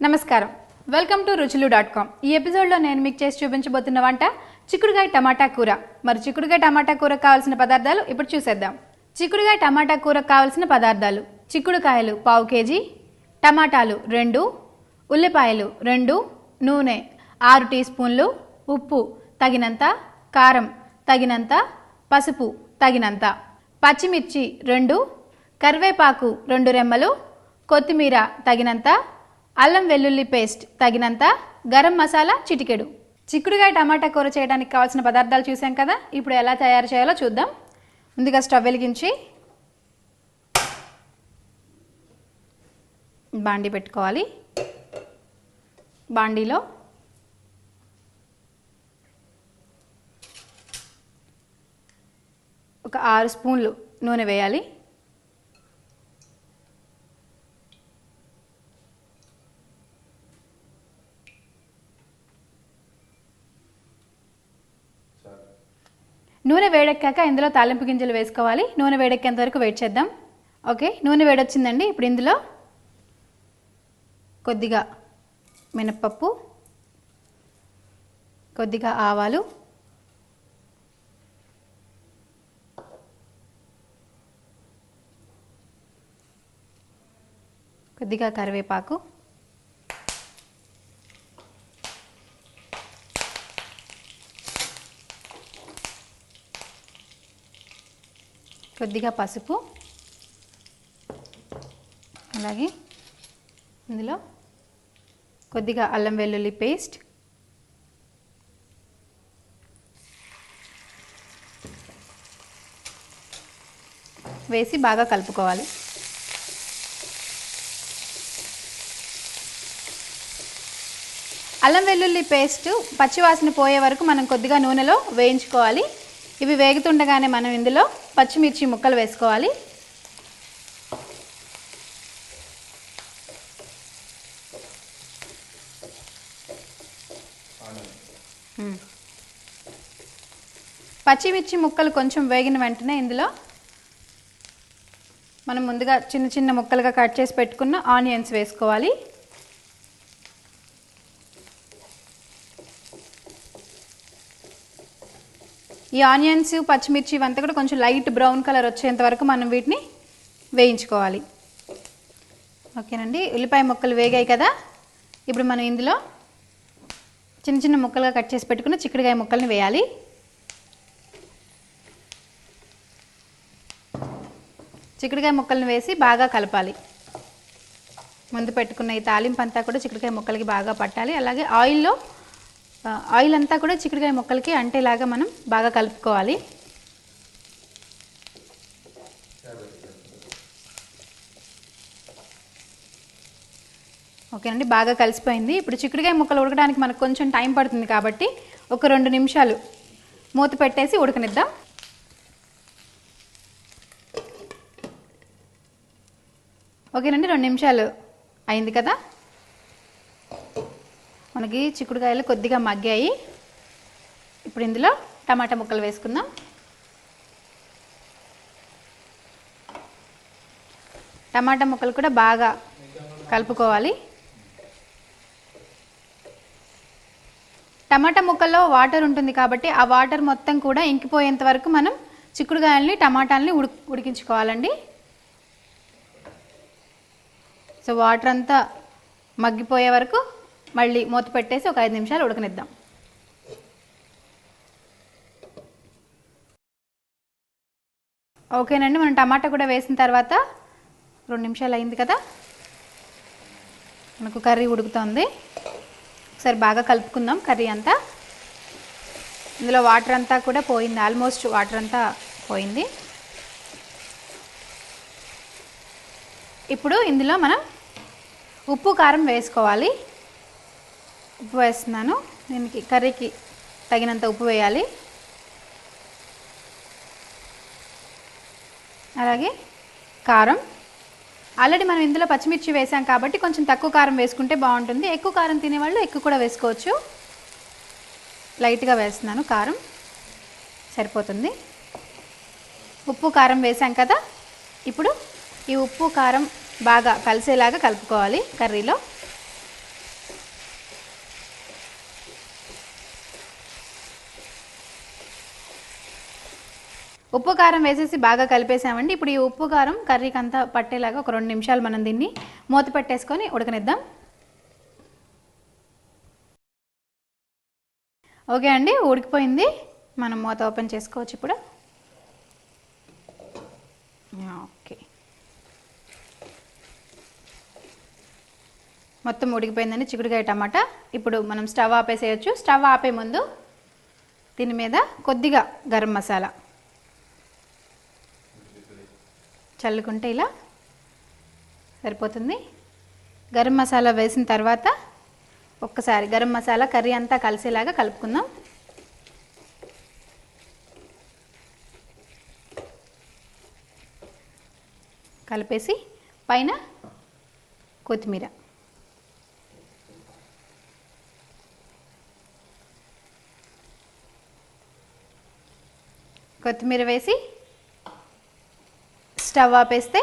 నమస్కారం. Welcome to Ruchulu dot com ఈ ఎపిసోడ్లో నేను మీకు చేసి చూపించబోతున్న వంట చిక్కుడుగాయ టమాటా కూర. మరి చిక్కుడుగాయ టమాటా కూర కావాల్సిన పదార్థాలు ఇప్పుడు చూసేద్దాం. చిక్కుడుగాయ టమాటా కూర కావాల్సిన పదార్థాలు చిక్కుడుకాయలు పావు కేజీ టమాటాలు రెండు ఉల్లిపాయలు రెండు నూనె ఆరు టీ స్పూన్లు ఉప్పు తగినంత కారం తగినంత పసుపు తగినంత పచ్చిమిర్చి రెండు కరివేపాకు రెండు రెమ్మలు కొత్తిమీర తగినంత అల్లం వెల్లుల్లి పేస్ట్ తగినంత గరం మసాలా చిటికెడు. చిక్కుడుగాయ టమాటా కూర చేయడానికి కావాల్సిన పదార్థాలు చూసాం కదా? ఇప్పుడు ఎలా తయారు చేయాలో చూద్దాం. ముందుగా స్టవ్ వెలిగించి బాండి పెట్టుకోవాలి. బాండీలో ఒక ఆరు స్పూన్లు నూనె వేయాలి. నూనె వేడెక్కాక ఇందులో తాలింపు గింజలు వేసుకోవాలి. నూనె వేడెక్కేంత వరకు వెయిట్ చేద్దాం. ఓకే నూనె వేడొచ్చిందండి. ఇప్పుడు ఇందులో కొద్దిగా మినప్పప్పు కొద్దిగా ఆవాలు కొద్దిగా కరివేపాకు కొద్దిగా పసుపు. అలాగే ఇందులో కొద్దిగా అల్లం వెల్లుల్లి పేస్ట్. వేసి బాగా కలుపుకోవాలి. అల్లం వెల్లుల్లి పేస్ట్ పచ్చివాసన పోయే వరకు మనం కొద్దిగా నూనెలో వేయించుకోవాలి. ఇవి వేగుతుండగానే మనం ఇందులో పచ్చిమిర్చి ముక్కలు వేసుకోవాలి. పచ్చిమిర్చి ముక్కలు కొంచెం వేగిన వెంటనే ఇందులో మనం ముందుగా చిన్న చిన్న ముక్కలుగా కట్ చేసి పెట్టుకున్న ఆనియన్స్ వేసుకోవాలి ఈ ఆనియన్స్ పచ్చిమిర్చి ఇవంతా కూడా కొంచెం లైట్ బ్రౌన్ కలర్ వచ్చేంత వరకు మనం వీటిని వేయించుకోవాలి. ఓకేనండి? ఉల్లిపాయ ముక్కలు వేగాయి కదా? ఇప్పుడు మనం ఇందులో చిన్న చిన్న ముక్కలుగా కట్ చేసి పెట్టుకున్న చిక్కుడుకాయ ముక్కల్ని వేయాలి. చిక్కుడుకాయ ముక్కల్ని వేసి బాగా కలపాలి. ముందు పెట్టుకున్న ఈ తాలింపు అంతా కూడా చిక్కుడుకాయ ముక్కలకి బాగా పట్టాలి. అలాగే ఆయిల్లో ఆయిల్ అంతా కూడా చిక్కుడుకాయ ముక్కలకి అంటేలాగా మనం బాగా కలుపుకోవాలి. ఓకేనండి బాగా కలిసిపోయింది. ఇప్పుడు చిక్కుడుకాయ ముక్కలు ఉడకడానికి మనకు కొంచెం టైం పడుతుంది కాబట్టి ఒక రెండు నిమిషాలు మూత పెట్టేసి ఉడకనిద్దాం. ఓకేనండి రెండు నిమిషాలు అయింది కదా? మనకి చిక్కుడుకాయలు కొద్దిగా మగ్గాయి. ఇప్పుడు ఇందులో టమాటా ముక్కలు వేసుకుందాం. టమాటా ముక్కలు కూడా బాగా కలుపుకోవాలి. టమాటా ముక్కల్లో వాటర్ ఉంటుంది కాబట్టి ఆ వాటర్ మొత్తం కూడా ఇంకిపోయేంత వరకు మనం చిక్కుడుకాయల్ని టమాటాలని ఉడి ఉడికించుకోవాలండి. సో వాటర్ అంతా మగ్గిపోయే వరకు మళ్ళీ మూత పెట్టేసి ఒక ఐదు నిమిషాలు ఉడకనిద్దాం. ఓకేనండి మనం టమాటా కూడా వేసిన తర్వాత రెండు నిమిషాలు అయింది కదా? మనకు కర్రీ ఉడుకుతుంది. ఒకసారి బాగా కలుపుకుందాం కర్రీ అంతా. ఇందులో వాటర్ అంతా కూడా పోయింది ఆల్మోస్ట్ వాటర్ అంతా పోయింది. ఇప్పుడు ఇందులో మనం ఉప్పు కారం వేసుకోవాలి. ఉప్పు వేస్తున్నాను. దీనికి కర్రీకి తగినంత ఉప్పు వేయాలి. అలాగే కారం. ఆల్రెడీ మనం ఇందులో పచ్చిమిర్చి వేసాం కాబట్టి కొంచెం తక్కువ కారం వేసుకుంటే బాగుంటుంది. ఎక్కువ కారం తినేవాళ్ళు ఎక్కువ కూడా వేసుకోవచ్చు. లైట్గా వేస్తున్నాను కారం. సరిపోతుంది. ఉప్పు కారం వేసాం కదా. ఇప్పుడు ఈ ఉప్పు కారం బాగా కలిసేలాగా కలుపుకోవాలి కర్రీలో. ఉప్పు కారం వేసేసి బాగా కలిపేసామండి. ఇప్పుడు ఈ ఉప్పు కారం కర్రీకి అంతా పట్టేలాగా ఒక రెండు నిమిషాలు మనం దీన్ని మూత పెట్టేసుకొని ఉడకనిద్దాం. ఓకే అండి ఉడికిపోయింది. మనం మూత ఓపెన్ చేసుకోవచ్చు ఇప్పుడు. ఓకే. మొత్తం ఉడికిపోయిందండి చిక్కుడుకాయ టమాటా. ఇప్పుడు మనం స్టవ్ ఆపేసేయచ్చు. స్టవ్ ఆపే ముందు దీని మీద కొద్దిగా గరం మసాలా. చల్లుకుంటే ఇలా సరిపోతుంది. గరం మసాలా వేసిన తర్వాత ఒక్కసారి గరం మసాలా కర్రీ అంతా కలిసేలాగా కలుపుకుందాం. కలిపేసి పైన కొత్తిమీర. కొత్తిమీర వేసి స్టవ్ ఆపేస్తే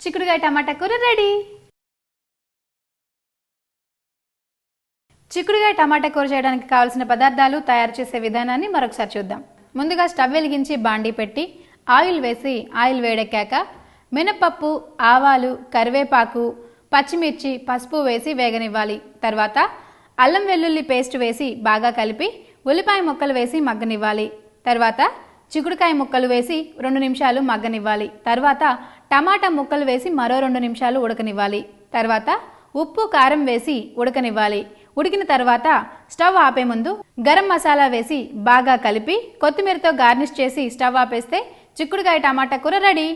చిక్కుడుకాయ టమాటా కూర రెడీ. చిక్కుడుకాయ టమాటా కూర చేయడానికి కావాల్సిన పదార్థాలు తయారు చేసే విధానాన్ని మరొకసారి చూద్దాం. ముందుగా స్టవ్ వెలిగించి బాండీ పెట్టి ఆయిల్ వేసి ఆయిల్ వేడెక్కాక మినపప్పు ఆవాలు కరివేపాకు పచ్చిమిర్చి పసుపు వేసి వేగనివ్వాలి. తర్వాత అల్లం వెల్లుల్లి పేస్ట్ వేసి బాగా కలిపి ఉల్లిపాయ ముక్కలు వేసి మగ్గనివ్వాలి. తర్వాత చిక్కుడుకాయ ముక్కలు వేసి రెండు నిమిషాలు మగ్గనివ్వాలి. తర్వాత టమాటా ముక్కలు వేసి మరో రెండు నిమిషాలు ఉడకనివ్వాలి. తర్వాత ఉప్పు కారం వేసి ఉడకనివ్వాలి. ఉడికిన తర్వాత స్టవ్ ఆపే ముందు గరం మసాలా వేసి బాగా కలిపి కొత్తిమీరతో గార్నిష్ చేసి స్టవ్ ఆపేస్తే చిక్కుడుకాయ టమాటా కూర రెడీ.